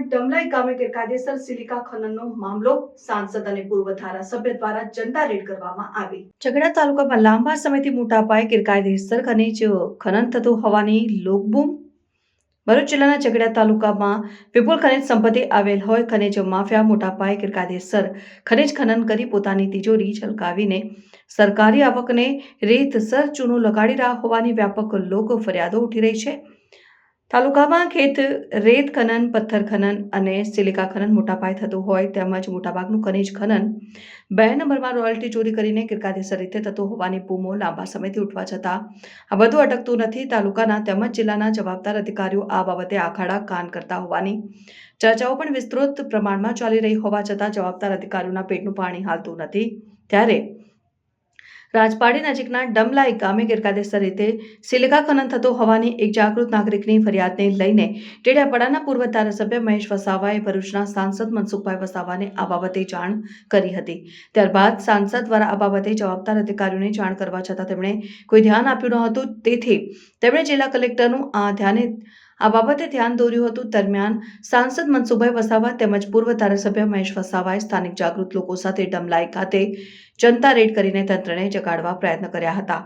ડમલાઈ ગામે ગેરકાયદેસર સિલિકા ખનનનો મામલો સાંસદ અને પૂર્વ ધારાસભ્ય દ્વારા જનતા રેડ કરવામાં આવી. ઝઘડા તાલુકામાં લાંબા સમયથી મોટા પાયે ગેરકાયદેસર ખનીજ ખનન થતું હોવાની લોકબૂમ. ભરૂચ જિલ્લાના ઝઘડા તાલુકામાં વિપુલ ખનિજ સંપત્તિ આવેલ હોય ખનિજ માફિયા મોટા પાયે ગેરકાયદેસર ખનિજ ખનન કરી પોતાની તિજોરી છલકાવીને સરકારી આવકને રેતસર ચૂનો લગાડી રહ્યા હોવાની વ્યાપક લોક ફરિયાદો ઉઠી રહી છે. તાલુકામાં ખેત, રેત ખનન, પથ્થર ખનન અને સિલિકા ખનન મોટા પાયે થતું હોય તેમજ મોટાભાગનું ખનિજ ખનન બે નંબરમાં રોયલ્ટી ચોરી કરીને ગેરકાયદેસર રીતે થતું હોવાની બૂમો લાંબા સમયથી ઉઠવા છતાં આ બધું અટકતું નથી. તાલુકાના તેમજ જિલ્લાના જવાબદાર અધિકારીઓ આ બાબતે આખાડા કાન કરતા હોવાની ચર્ચાઓ પણ વિસ્તૃત પ્રમાણમાં ચાલી રહી હોવા છતાં જવાબદાર અધિકારીઓના પેટનું પાણી હાલતું નથી. ત્યારે રાજપાડી નજીકના ડમલાઈ ગામે ગેરકાયદેસર રીતે સિલિકા ખનન થતું હોવાની એક જાગૃત નાગરિકની ફરિયાદને લઈને ટેડિયાપાડાના પૂર્વ ધારાસભ્ય મહેશ વસાવાએ ભરૂચના સાંસદ મનસુખભાઈ વસાવાને આ બાબતે જાણ કરી હતી. ત્યારબાદ સાંસદ દ્વારા આ બાબતે જવાબદાર અધિકારીઓને જાણ કરવા છતાં તેમણે કોઈ ધ્યાન આપ્યું ન હતું. તેથી તેમણે જિલ્લા કલેક્ટરનું આ ધ્યાને આ બાબતે ધ્યાન દોર્યું હતું. દરમિયાન સાંસદ મનસુખભાઈ વસાવા તેમજ પૂર્વ ધારાસભ્ય મહેશ વસાવાએ સ્થાનિક જાગૃત લોકો સાથે ડમલાઈ ખાતે જનતા રેડ કરીને તંત્રને જગાડવા પ્રયત્ન કર્યા હતા.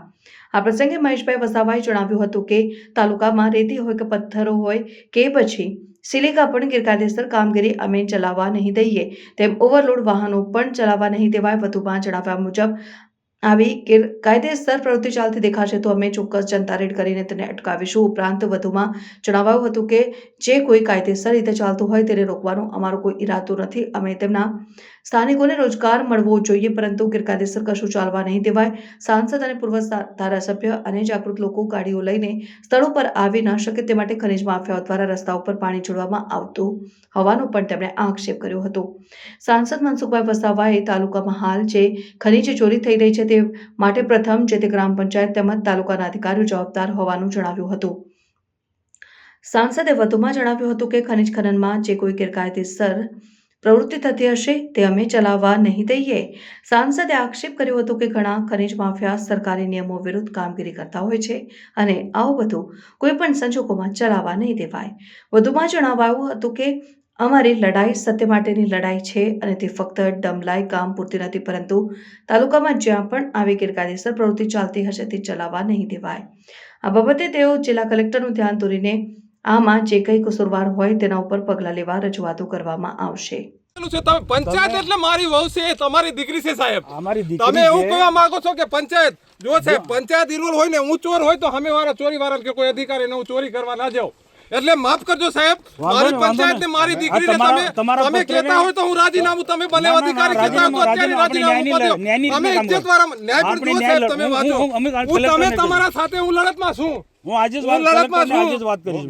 આ પ્રસંગે મહેશભાઈ વસાવાએ જણાવ્યું હતું કે, તાલુકામાં રેતી હોય કે પથ્થરો હોય કે પછી સિલિકા પણ ગેરકાયદેસર કામગીરી અમે ચલાવવા નહીં દઈએ, તેમ ઓવરલોડ વાહનો પણ ચલાવવા નહીં દેવાય વધુમાં જણાવ્યા મુજબ આવી કાયદેસર પ્રવૃત્તિ ચાલતી દેખાશે તો અમે ચોક્કસ જનતા રેડ કરીને તેને અટકાવીશું. ઉપરાંત વધુમાં જણાવાયું હતું કે, જે કોઈ કાયદેસર રીતે ચાલતું હોય તેને રોકવાનો અમારો કોઈ ઈરાદો નથી. અમે તેમના સ્થાનિકોને રોજગાર મળવો જોઈએ, પરંતુ ગેરકાયદેસર કશું ચાલવા નહીં દેવાય. સાંસદ અને પૂર્વ ધારાસભ્ય અને જાગૃત લોકો ગાડીઓ લઈને સ્થળો પર આવી ન શકે તે માટે ખનિજ માફિયાઓ દ્વારા રસ્તા ઉપર પાણી છોડવામાં આવતું હોવાનો પણ તેમણે આક્ષેપ કર્યો હતો. સાંસદ મનસુખભાઈ વસાવાએ તાલુકામાં હાલ જે ખનીજ ચોરી થઈ રહી છે તે માટે પ્રથમ જે તે ગ્રામ પંચાયત તેમજ તાલુકાના અધિકારીઓ જવાબદાર હોવાનું જણાવ્યું હતું. સાંસદે વધુમાં જણાવ્યું હતું કે ખનિજ ખનનમાં જે કોઈ ગેરકાયદેસર પ્રવૃત્તિ થતી હશે તે અમે ચલાવવા નહીં દઈએ. સાંસદે આક્ષેપ કર્યો હતો કે ઘણા ખનિજ માફિયા સરકારી નિયમો વિરુદ્ધ કામગીરી કરતા હોય છે અને આવું બધું કોઈપણ સંજોગોમાં ચલાવવા નહીં દેવાય. વધુમાં જણાવાયું હતું કે અમારી લડાઈ સત્ય માટેની લડાઈ છે અને તે ફક્ત ડમલાઈ કામ પૂરતી નથી, પરંતુ તાલુકામાં જ્યાં પણ આવી ગેરકાયદેસર પ્રવૃત્તિ ચાલતી હશે તે ચલાવવા નહીં દેવાય. આ બાબતે તેઓ જિલ્લા કલેક્ટરનું ધ્યાન દોરીને આમાં જે કંઈ કસૂરવાર હોય તેના ઉપર પગલાં લેવા રજૂઆતો કરવામાં આવશે. પેલું છે તમે પંચાયત એટલે મારી વહુ છે તમારી દીકરી છે સાહેબ. તમે એવું કહેવા માંગો છો કે પંચાયત જો સાહેબ પંચાયત રૂલ હોય ને હું ચોર હોય તો અમે વાળા ચોરી વાળા કે કોઈ અધિકારીને હું ચોરી કરવા ના જાઉં. એટલે માફ કરજો સાહેબ મારી પંચાયત ને મારી દીકરી દીકરીને તમે તમે કહેતા હોય તો હું રાજીનામું તમે ના, અધિકારી કહેતા હોય તો અત્યારે રાજીનામું- દો. અમે ઇજ્જત વાળા ન્યાય પણ જુઓ સાહેબ તમે વાંચો હું- તમે તમારા સાથે હું લડતમાં છું. હું આજે જ વાત આજે જ વાત કરીશ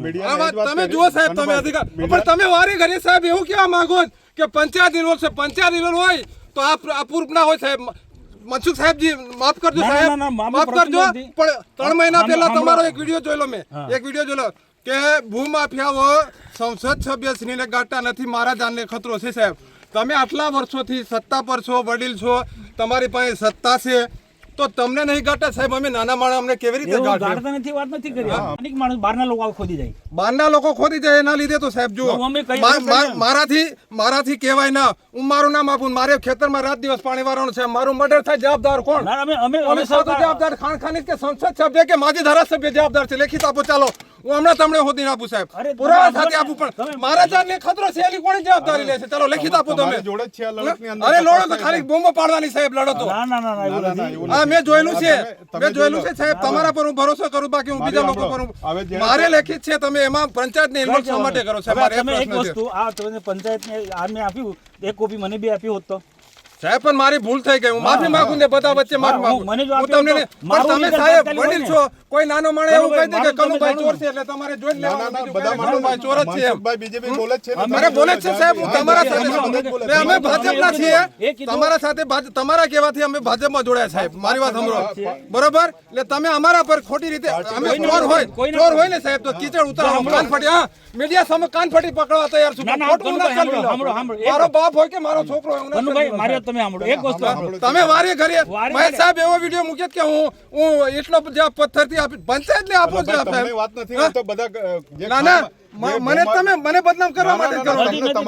તમે જુઓ સાહેબ તમે અધિકાર પણ તમે વારે ઘરે સાહેબ એવું કેવા માંગો કે પંચાયત ઇન્વોલ્વ છે? પંચાયત ઇન્વોલ્વ હોય તો આ પૂર્વ ના હોય સાહેબ. મનસુખ સાહેબજી માફ કરજો સાહેબ. માફ કરજો. પણ ત્રણ મહિના પહેલા તમારો એક વીડિયો જોયેલો મેં. એક વીડિયો જોયેલો. કે ભૂમાફિયાઓ સંસદ સભ્ય શ્રીને ગાંઠતા નથી મારા જાનને ખતરો છે સાહેબ. તમે આટલા વર્ષોથી સત્તા પર છો વડીલ છો તમારી પાસે સત્તા છે. તો તમને નહીં ગાટે સાહેબ અમે નાના માણસ અમને કેવી રીતે ગાટતા નથી વાત નથી કરી. અનેક માણસ બહારના લોકો ખોદી જાય. બહારના લોકો ખોદી જાય એના લીધે તો સાહેબ જુઓ. મા- મારાથી મારાથી કહેવાય ના. હું મારું નામ આપું મારે ખેતરમાં રાત દિવસ પાણી વાળવાનું છે. મારું મર્ડર થાય જવાબદાર કોણ? અમે અમે અમે જવાબદાર ખાણ ખાની કે સંસદ સભ્ય કે માજી ધારાસભ્ય જવાબદાર છે. લેખિત આપો ચાલો. હું હમણાં તમને હોદી આપું સાહેબ. પુરાવા સાથે આપું પણ મારા જાન ને ખતરો છે એની કોની જવાબદારી લે છે ચાલો લખિત આપો તમે. જોડે છે અરે લડો તો ખાલી બોમ્બ પાડવાની સાહેબ લડો તો. ના ના ના ના ના, ના, હા મેં જોયેલું છે. મેં જોયેલું છે સાહેબ તમારા પર હું ભરોસો કરું બાકી હું બીજા લોકો પર મારે લેખિત છે તમે એમાં પંચાયતને ઇન્વોલ્વ શા માટે કરો સાહેબ મારે તમે એક વસ્તુ આ તમે પંચાયતને આ મેં આપ્યું એક કોપી મને બી આપી હોત તો. સાહેબ પણ મારી ભૂલ થઈ ગઈ. હું માફી માંગુ ને બધા વચ્ચે માફી માંગુ. મને હું તમને પણ તમે સાહેબ વડીલ છો. કોઈ નાનો માણસ એવું કહી દે કે કનુભાઈ, ચોર છે એટલે તમારે જોઈ લેવાનું બધા કનુભાઈ ચોર જ છે એમ. બીજેપી બોલે છે અરે બોલે છે સાહેબ. હું તમારા સાથે અમે-. ભાજપના છીએ. તમારા સાથે તમારા કહેવાથી અમે ભાજપમાં જોડાયા સાહેબ. મારી વાત સાંભળો. બરોબર? એટલે તમે અમારા પર ખોટી રીતે અમે ચોર હોય. ચોર હોય ને સાહેબ તો કીચડ ઉતારો કાન ફટી હા મીડિયા સામે કાન ફટી પકડવા તૈયાર છું. ના, ના, ખોટું ના મારો બાપ હોય કે મારો છોકરો હોય, કનુભાઈ મારી તમે સાંભળો. એક વસ્તુ સાંભળો. તમે વારે ઘરે મહેશ સાહેબ એવો વીડિયો મૂકે કે હું હું એટલો બધો પથ્થરથી આપી પંચાયત ને આપો છો ભાઈ, સાહેબ. વાત નથી તો બધા ના ના જે મને તમે મને બદનામ કરવા માટે કરો.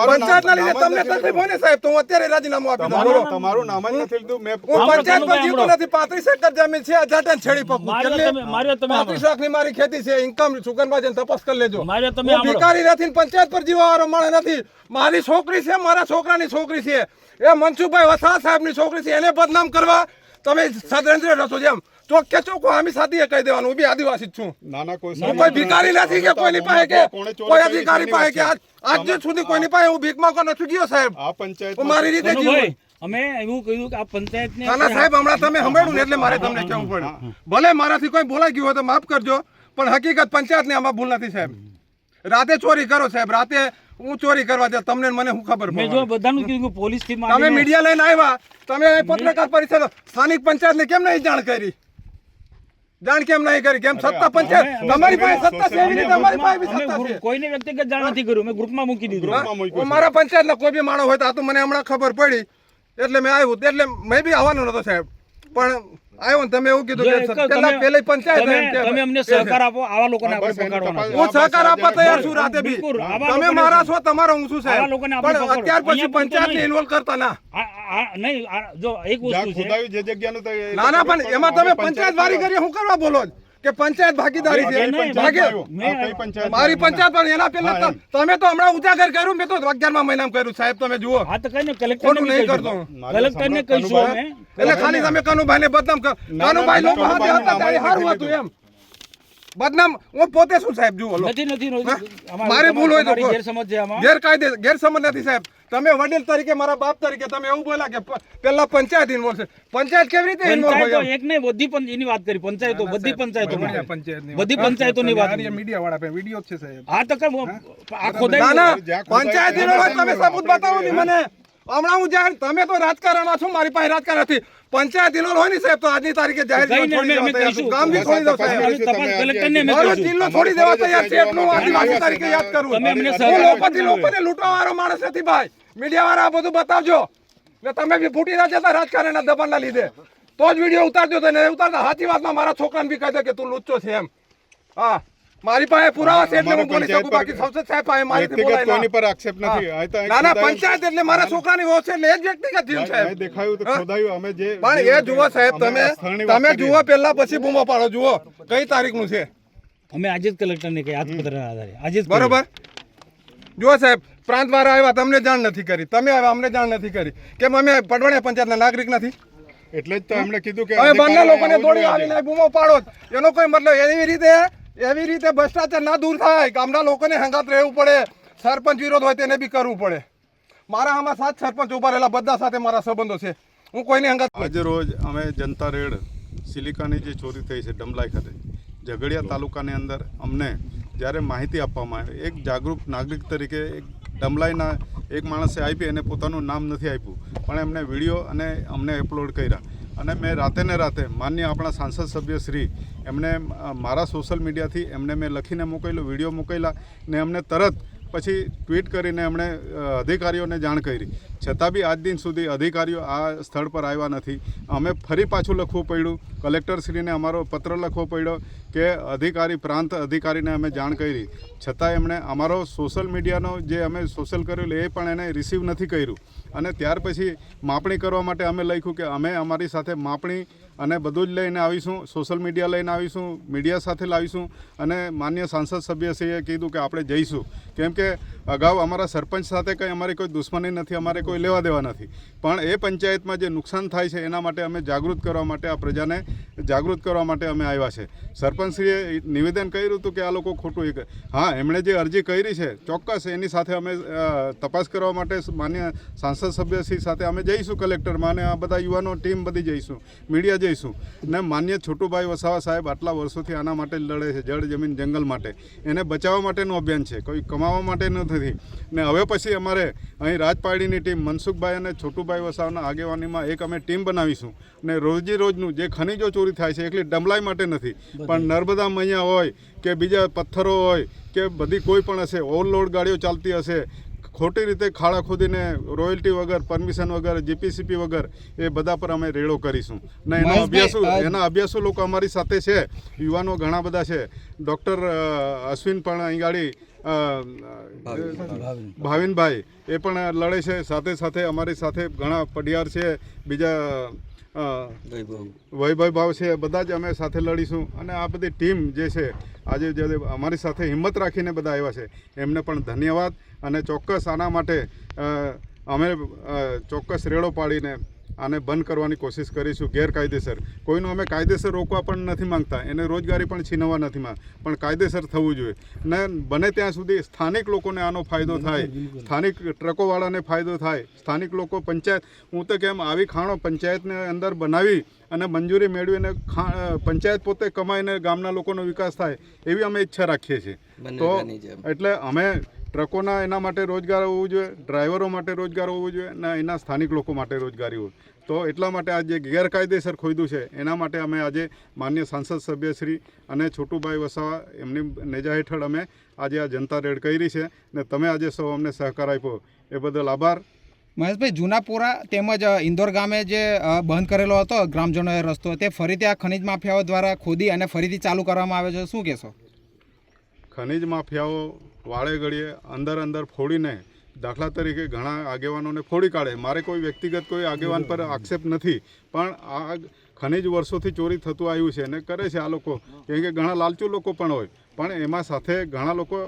પંચાયત ના લીધે તમને તકલીફ હોય ને સાહેબ? તો હું અત્યારે રાજીનામું આપી દઉં. તમારું તમારું નામ જ નથી લીધું. મેં હું પંચાયત પર જીવતો નથી. પાંત્રીસ એકર જમીન છે હજાર છેડી તમે પાંત્રીસ લાખની મારી ખેતી છે ઇન્કમ સુગનભાઈ જઈને તપાસ કરી લેજો. સાંભળો. નથી પંચાયત પર જીવવા વાળો માણસ નથી. મારી છોકરી છે મારા છોકરાની છોકરી છે. એ મનસુખભાઈ વસાવા સાહેબની છોકરી છે એને બદનામ કરવા તમે સદરેન્દ્ર રસો જેમ. ચોખ્ખે ચોખ્ખું આમી સાથે કહી દેવાનું? હું બી આદિવાસી છું. ના ના કોઈ હું કોઈ ભિખારી નથી કે કોઈની પાસે કે કોઈ અધિકારી પાસે કે આજ આજ સુધી કોઈની પાસે હું ભીખ માંગવા નથી ગયો સાહેબ. આ પંચાયત મારી રીતે જીવું અમે એવું કહ્યું કે આ પંચાયતને ના ના સાહેબ હમણાં તમે સાંભળ્યું ને એટલે મારે તમને કહેવું પડે ભલે મારાથી કોઈ બોલાઈ ગયું હોય તો માફ કરજો પણ હકીકત પંચાયત ને આમાં ભૂલ નથી સાહેબ. રાતે ચોરી કરો સાહેબ. રાતે હું ચોરી કરવા દે તમને મને શું ખબર મેં જો બધાનું કીધું પોલીસથી તમે મીડિયા લઈને આવ્યા તમે પત્રકાર પરિષદ સ્થાનિક પંચાયત ને કેમ નહીં જાણ કરી? જાણ કેમ નહીં કરી? કેમ સત્તા પંચાયત? તમારી પાસે સત્તા છે એવી રીતે અમારી પાસે બી સત્તા છે. કોઈને વ્યક્તિગત જાણ નથી કર્યું. મેં ગ્રુપમાં મૂકી દીધું. હું? મારા પંચાયતના કોઈ બી માણસ હોય તો આ તો મને હમણાં ખબર પડી. એટલે મેં આવ્યું. એટલે મેં બી આવવાનો નતો સાહેબ. પણ આવ્યો ને તમે એવું કીધું કે પેલા પેલી પંચાયત તમે અમને સહકાર આપો આવા લોકોને આપણે પકડવાના હું સહકાર આપવા તૈયાર છું રાતે બી. તમે મારા છો તમારો હું શું સાહેબ. આવા લોકોને આપણે પણ અત્યાર પછી પંચાયત. ઇન્વોલ્વ કરતા ના. નહીં જો એક વસ્તુ છે. જે જગ્યાનું ના ના પણ એમાં તમે પંચાયત વારી કરી હું કરવા બોલો છો? કે પંચાયત ભાગીદારી છે? ભાગે. મારી પંચાયત પણ એના પહેલા તમે તો હમણાં ઉજાગર કર્યું મેં તો અગિયારમાં મહિનામાં કર્યું. સાહેબ તમે જુઓ. હા તો કઈ કલેક્ટર ખોટું નહીં કરતો. કલેક્ટરને કહીશું એટલે ખાલી તમે કનુભાઈ. ને બદનામ કનુભાઈ લોકો હાથે કનુભાઈને હતા ત્યારે સારું હતું એમ. બદનામ હું પોતે શું સાહેબ જુઓ. નથી નથી મારી ભૂલ હોય તો. ગેરસમજ છે ગેરકાયદે ગેરસમજ નથી સાહેબ. તમે વડીલ તરીકે મારા બાપ તરીકે તમે એવું બોલા કે પેલા પંચાયત ઇન્વોલ્વ છે. પંચાયત કેવી રીતે ઇન્વોલ્વ હોય એક નહીં બધી પણ એની વાત કરી પંચાયતો બધી પંચાયતો બધી પંચાયતો ની વાત મીડિયા વાળા પે વિડિયો છે સાહેબ. હા તો કઈ આ ખોદાઈ ના પંચાયત ઇન્વોલ્વ તમે સબૂત બતાવો ની મને. હમણાં હું જાણ તમે તો રાજકારણમાં છો મારી પાસે રાજકારણ નથી. પંચાયત ઇલોલ હોય ને સાહેબ તો આજની તારીખે જાહેર. ગામ બી છોડી દો સાહેબ મારો જિલ્લો છોડી દેવા તૈયાર છે એટલું આદિવાસી તરીકે યાદ કરું. હું લોકોથી લોકોને લૂંટવા વાળો માણસ નથી ભાઈ. મીડિયા વાળા આ બધું બતાવજો. ને તમે બી ફૂટી ના જતા રાજકારણના દબાણના લીધે. તો જ વીડિયો ઉતારજો તો ને ઉતારતા. સાચી વાતમાં મારા છોકરાને બી કહી દે કે તું લુચ્ચો છે એમ. હા. મારી પાસે પુરાવા છે એટલે હું બોલી શકું બાકી સંસદ સાહેબ પાસે મારીથી વ્યક્તિગત બોલાય કોઈની પર આક્ષેપ નથી. આ તો ના ના પંચાયત એટલે મારા છોકરાની વહુ છે એટલે એ જ વ્યક્તિગત જીવ છે દેખાયું તો ખોદાયું અમે જે પણ એ જુઓ સાહેબ તમે તમે જુઓ પહેલા પછી બૂમો પાડો જુઓ કઈ તારીખનું છે. અમે આજે જ કલેક્ટરને કહી આજપત્રના આધારે આજે જ બરોબર? જુઓ સાહેબ પ્રાંત વાળા આવ્યા તમને જાણ નથી કરી. તમે આવ્યા અમને જાણ નથી કરી. કેમ અમે પડવાણિયા પંચાયતના નાગરિક નથી? એટલે જ તો એમણે કીધું કે હવે બંને લોકોને દોડી આવીને બૂમો પાડો. એનો કોઈ મતલબ એવી રીતે એવી રીતે ભ્રષ્ટાચાર ના દૂર થાય. ગામના લોકોને હંગાત રહેવું પડે. સરપંચ વિરોધ હોય તેને બી કરવું પડે. મારા આમાં સાત સરપંચ ઊભા રહેલા. બધા સાથે મારા સંબંધો છે. હું કોઈને હંગાત આજે રોજ અમે જનતા રેડ સિલિકાની જે ચોરી થઈ છે ડમલાઈ ખાતે, ઝઘડિયા તાલુકાની અંદર અમને જ્યારે માહિતી આપવામાં આવી, એક જાગૃત નાગરિક તરીકે એક ડમલાઈના એક માણસે આપી અને પોતાનું નામ નથી આપ્યું. પણ એમને વીડિયો અને અમને અપલોડ કર્યા. અને મેં રાતે ને રાતે માન્ય આપણા સાંસદ સભ્ય શ્રી એમને મારા સોશિયલ મીડિયાથી એમને મેં લખીને મોકલ્યો વીડિયો મોકલ્યા ને એમને તરત પછી ટ્વીટ કરીને એમણે અધિકારીઓને જાણ કરી. છતાં બી આજ દિન સુધી અધિકારીઓ આ સ્થળ પર આવ્યા નથી. અમે ફરી પાછું લખવું પડ્યું. કલેક્ટરશ્રીને અમારો પત્ર લખવો પડ્યો કે અધિકારી, પ્રાંત અધિકારીને અમે જાણ કરી. છતાં એમણે અમારો સોશિયલ મીડિયાનો જે અમે સોશિયલ કરેલું એ પણ એને રિસીવ નથી કર્યું. અને ત્યાર પછી માપણી કરવા માટે અમે લખ્યું કે અમે અમારી સાથે માપણી અને બધું જ લઈને આવીશું, સોશિયલ મીડિયા લઈને આવીશું, મીડિયા સાથે લાવીશું. અને માન્ય સાંસદ સભ્યશ્રીએ કીધું કે આપણે જઈશું. કેમ કે અગાઉ અમારા સરપંચ સાથે કંઈ અમારી કોઈ દુશ્મની નથી, અમારે કોઈ લેવા દેવા નથી. પણ એ પંચાયતમાં જે નુકસાન થાય છે એના માટે અમે જાગૃત કરવા માટે આ પ્રજાને જાગૃત કરવા માટે અમે આવ્યા છે. સરપંચશ્રીએ નિવેદન કર્યું હતું કે આ લોકો ખોટું એક હા એમણે જે અરજી કરી છે ચોક્કસ એની સાથે અમે તપાસ કરવા માટે માન્ય સાંસદ સભ્યશ્રી સાથે અમે જઈશું કલેક્ટરમાં અને આ બધા યુવાનો ટીમ બધી જઈશું મીડિયા જઈશું. ને માન્ય છોટુભાઈ વસાવા સાહેબ આટલા વર્ષોથી આના માટે લડે છે જળ જમીન જંગલ માટે. એને બચાવવા માટેનું અભિયાન છે કોઈ કમાવા માટે નથી. ને હવે પછી અમારે અહીં રાજપાડીની ટીમ મનસુખભાઈ અને છોટુભાઈ વસાવાના આગેવાનીમાં એક અમે ટીમ બનાવીશું. ને રોજે રોજનું જે ખનીજો ચોરી થાય છે એકલી ડમલાઈ માટે નથી. પણ નર્મદા મૈયા હોય કે બીજા પથ્થરો હોય કે બધી કોઈ પણ હશે ઓવરલોડ ગાડીઓ ચાલતી હશે ખોટી રીતે ખાડા ખોદીને રોયલ્ટી વગર પરમિશન વગર જીપીસીપી વગર એ બધા પર અમે રેડો કરીશું. ને એના અભ્યાસો એના અભ્યાસો લોકો અમારી સાથે છે. યુવાનો ઘણા બધા છે. ડૉક્ટર અશ્વિન પણ અહીં ગાડી ભાવિનભાઈ, એ પણ લડે છે. સાથે સાથે અમારી સાથે ઘણા પડિયાર છે, બીજા વૈભવ ભાવ છે, બધા જ અમે સાથે લડીશું. અને આ બધી ટીમ જે છે, આજે જે અમારી સાથે હિંમત રાખીને બધા આવ્યા છે, એમને પણ ધન્યવાદ. અને ચોક્કસ આના માટે અમે ચોક્કસ રેડો પાડીને આને બંધ કરવાની કોશિશ કરીશું ગેરકાયદેસર. કોઈનું અમે કાયદેસર રોકવા પણ નથી માંગતા. એને રોજગારી પણ છીનવવા નથી માંગ પણ કાયદેસર થવું જોઈએ. ને બને ત્યાં સુધી સ્થાનિક લોકોને આનો ફાયદો થાય. સ્થાનિક ટ્રકોવાળાને ફાયદો થાય. સ્થાનિક લોકો પંચાયત હું તો કેમ આવી ખાણો પંચાયતને અંદર બનાવી અને મંજૂરી મેળવીને ખા પંચાયત પોતે કમાઈને ગામના લોકોનો વિકાસ થાય એવી અમે ઈચ્છા રાખીએ છીએ. તો એટલે અમે ટ્રકોના એના માટે રોજગાર હોવું જોઈએ, ડ્રાઈવરો માટે રોજગાર હોવું જોઈએ અને એના સ્થાનિક લોકો માટે રોજગારી હોય. તો એટલા માટે આ જે ગેરકાયદેસર ખોઈદું છે, એના માટે અમે આજે માન્ય સાંસદ સભ્યશ્રી અને છોટુભાઈ વસાવા એમની નેજા હેઠળ અમે આજે આ જનતા રેડ કરી છે ને તમે આજે સૌ અમને સહકાર આપ્યો. એ બદલ આભાર. મહેશભાઈ જૂનાપુરા તેમજ ઇન્દોર ગામે જે બંધ કરેલો હતો, ગ્રામજનોએ રસ્તો, તે ફરીથી આ ખનિજ માફિયાઓ દ્વારા ખોદી અને ફરીથી ચાલુ કરવામાં આવે છે. શું કહેશો? ખનિજ માફિયાઓ વાળે ઘડીએ અંદર અંદર ફોડીને દાખલા તરીકે ઘણા આગેવાનોને ફોડી કાઢે. મારે કોઈ વ્યક્તિગત કોઈ આગેવાન પર આક્ષેપ નથી પણ આ ખનિજ વર્ષોથી ચોરી થતું આવ્યું છે અને કરે છે આ લોકો. કેમ કે ઘણા લાલચુ લોકો પણ હોય. પણ એમાં સાથે ઘણા લોકો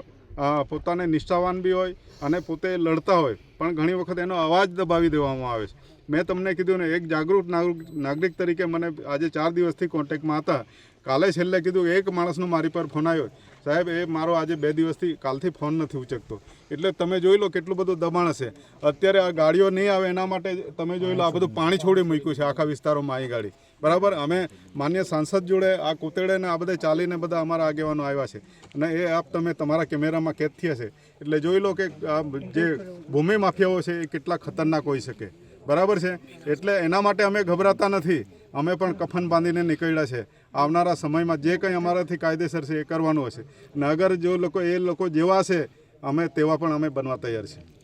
પોતાને નિષ્ઠાવાન બી હોય અને પોતે લડતા હોય. પણ ઘણી વખત એનો અવાજ દબાવી દેવામાં આવે છે. મેં તમને કીધું ને એક જાગૃત નાગરિક નાગરિક તરીકે મને આજે ચાર દિવસથી કોન્ટેક્ટમાં હતા. કાલે છેલ્લે કીધું એક માણસનો મારી પર ફોન આવ્યો. સાહેબ, એ મારો આજે બે દિવસથી કાલથી ફોન નથી ઉચકતો. એટલે તમે જોઈ લો કેટલું બધું દબાણ હશે. અત્યારે આ ગાડીઓ નહીં આવે એના માટે તમે જોઈ લો આ બધું પાણી છોડી મૂક્યું છે આખા વિસ્તારોમાં અહીં ગાડી. બરાબર? અમે માન્ય સાંસદ જોડે આ કુતેડેને આ બધે ચાલીને બધા અમારા આગેવાનો આવ્યા છે. અને એ આપ તમે તમારા કેમેરામાં કેદ થયા છે. એટલે જોઈ લો કે આ જે ભૂમિ માફિયાઓ છે એ કેટલા ખતરનાક હોઈ શકે. બરાબર છે? એટલે એના માટે અમે ગભરાતા નથી. અમે પણ કફન બાંધીને નીકળ્યા છે. આવનારા સમયમાં જે કંઈ અમારાથી કાયદેસર છે એ કરવાનું હશે. નગર જો લોકો એ લોકો જેવા છે, અમે તેવા પણ અમે બનવા તૈયાર છીએ.